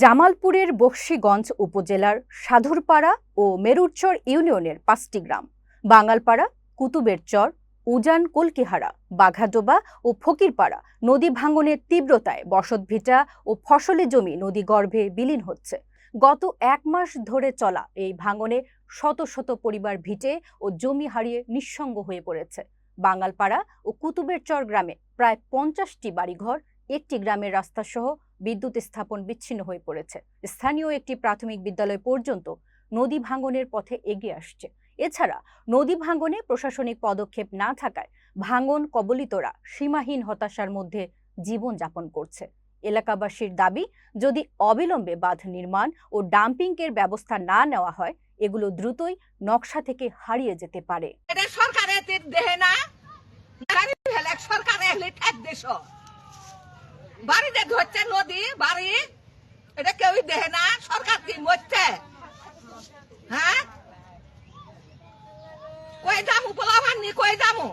জামালপুরের বক্সিগঞ্জ উপজেলার সাধুরপাড়া ও মেরুরচর ইউনিয়নের পাঁচটি গ্রাম বাঙালপাড়া কুতুবের চর উজান কলকিহারা, বাঘাডোবা ও ফকিরপাড়া নদী ভাঙনের তীব্রতায় বসতভিটা ও ফসলি জমি নদীগর্ভে বিলীন হচ্ছে। গত এক মাস ধরে চলা এই ভাঙনে শত শত পরিবার ভিটে ও জমি হারিয়ে নিঃসঙ্গ হয়ে পড়েছে। বাঙালপাড়া ও কুতুবের চর গ্রামে প্রায় পঞ্চাশটি বাড়িঘর, একটি গ্রামের রাস্তাসহ বিদ্যুৎ স্থাপন বিচ্ছিন্ন হয়ে পড়েছে। স্থানীয় একটি প্রাথমিক বিদ্যালয় পর্যন্ত নদী ভাঙনের পথে এগিয়ে আসছে। এছাড়া নদী ভাঙনে প্রশাসনিক পদক্ষেপ না থাকায় ভাঙন কবলিতরা সীমাহীন হতাশার মধ্যে জীবন যাপন করছে। এলাকাবাসীর দাবি, যদি অবিলম্বে বাঁধ নির্মাণ ও ডাম্পিংয়ের ব্যবস্থা না নেওয়া হয়, এগুলো দ্রুতই নকশা থেকে হারিয়ে যেতে পারে। এটা সরকারে তে- দেহে না। সরকারে বাড়ি যে ধরছে নদী, বাড়ি, এটা কেউই দেহে না, সরকার কি মরছে? হ্যাঁ? কই যাব বলা নি কই দামু